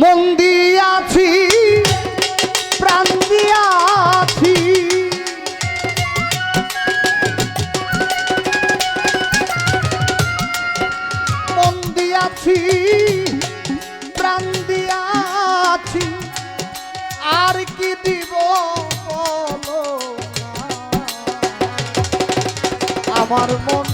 মন দিয়াছি প্রাণ দিয়াছি। মন দিয়াছি প্রাণ দিয়াছি। আর কি দিব আমার মনে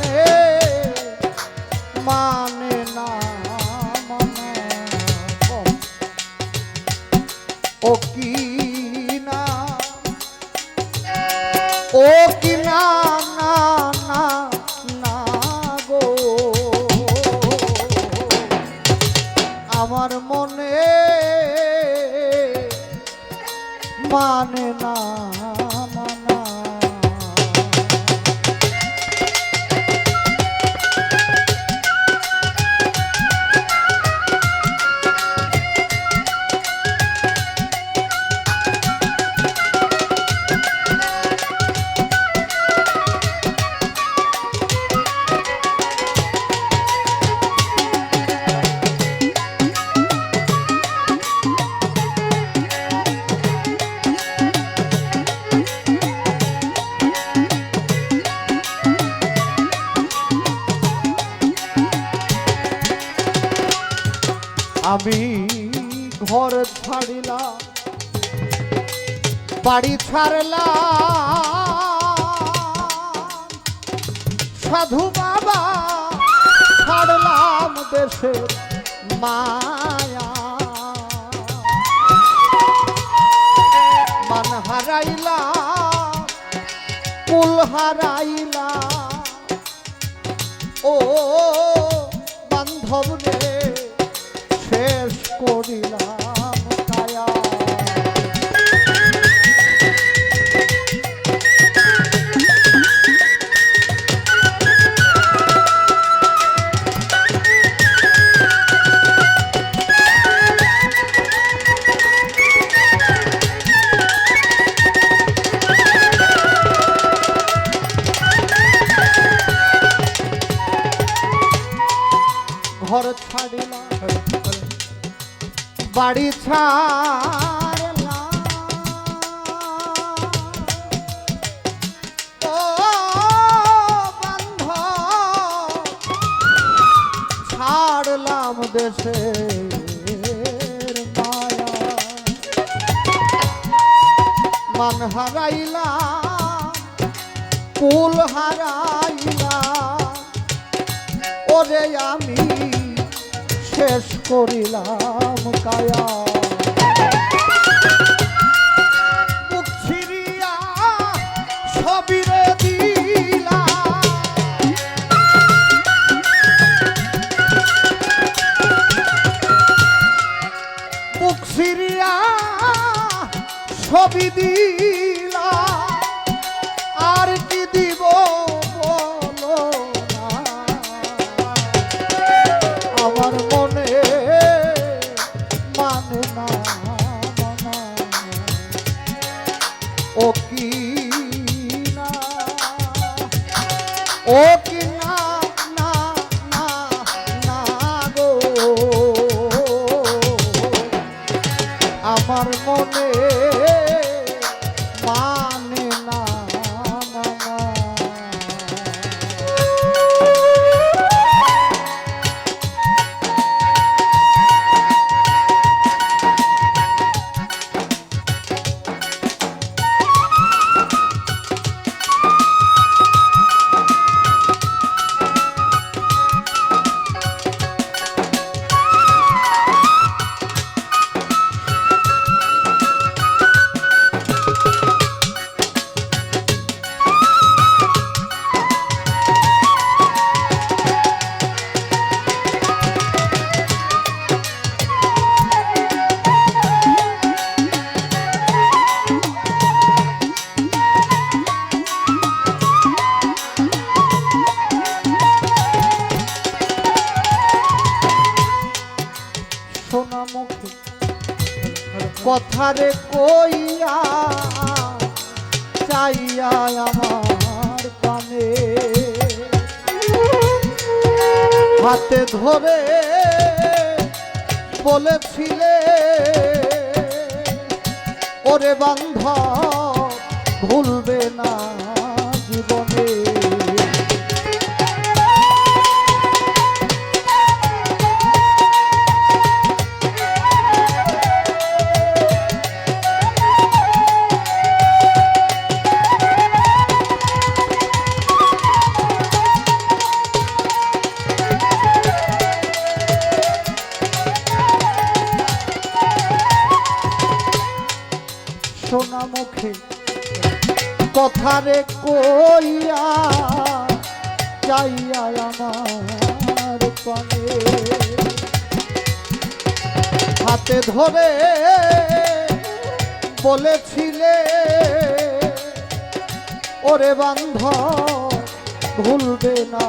আমি ঘর ছাড়িলাম, বাড়ি ছাড়লাম। সাধু বাবা ছাড়লাম দেশে মায়া। মান হারাইলাম কুল হারাইলাম ও বান্ধব রে শেষ করিলাম কায়া। ঘর ছাড়িলাম। বাড়ি ছাড়লাম। ছাড়লাম দেশে মায়া। মান হারাইলাম কুল হারাইলাম ওরে আমি শেষ করিলাম কায়া। কথারে কইয়া চাইয়া আমার কানে। হাতে ধরে বলেছিলে ওরে বান্ধ ভুলবে না জীবনে। সোনা মুখে কথারে কইয়া চাইয়া আমার পানে হাতে ধরে বলেছিলে ওরে বান্ধ ভুলবে না।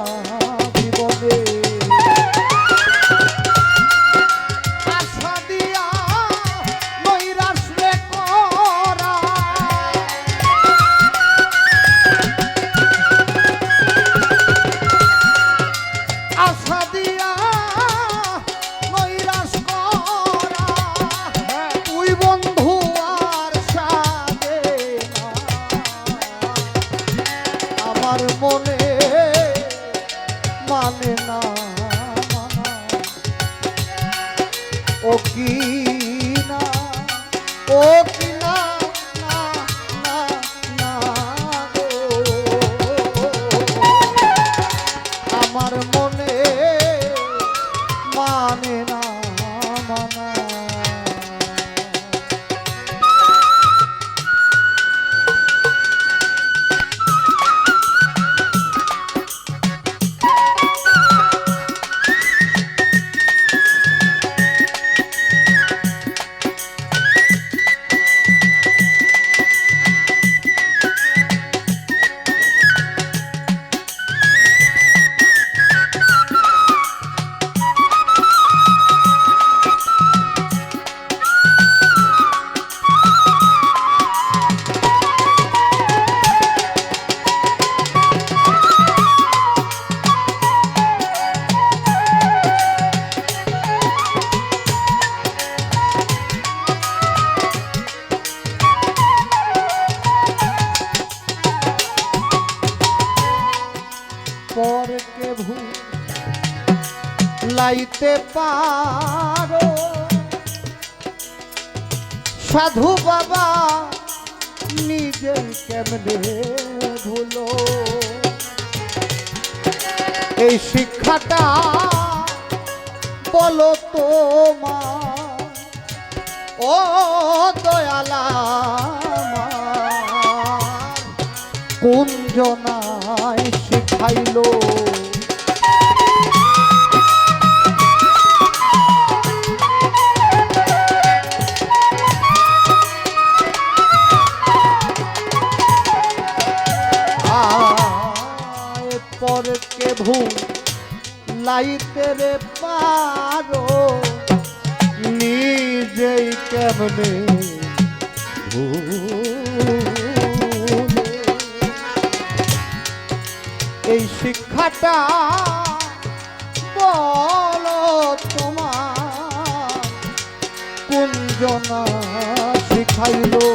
পরকে ভুল লাইতে পারো। সাধু বাবা নিজেই কেমনে ভুলো? এই শিক্ষাটা বলো তোমা ও দয়ালা জনায় শিখাইলো আয় পরকে ভুল লাইতে রে পারো নিজেই কেমনে ভুলে। এই শিক্ষাটা বলো তোমার। কোন জনা শিখাইলো?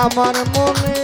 আমার মনে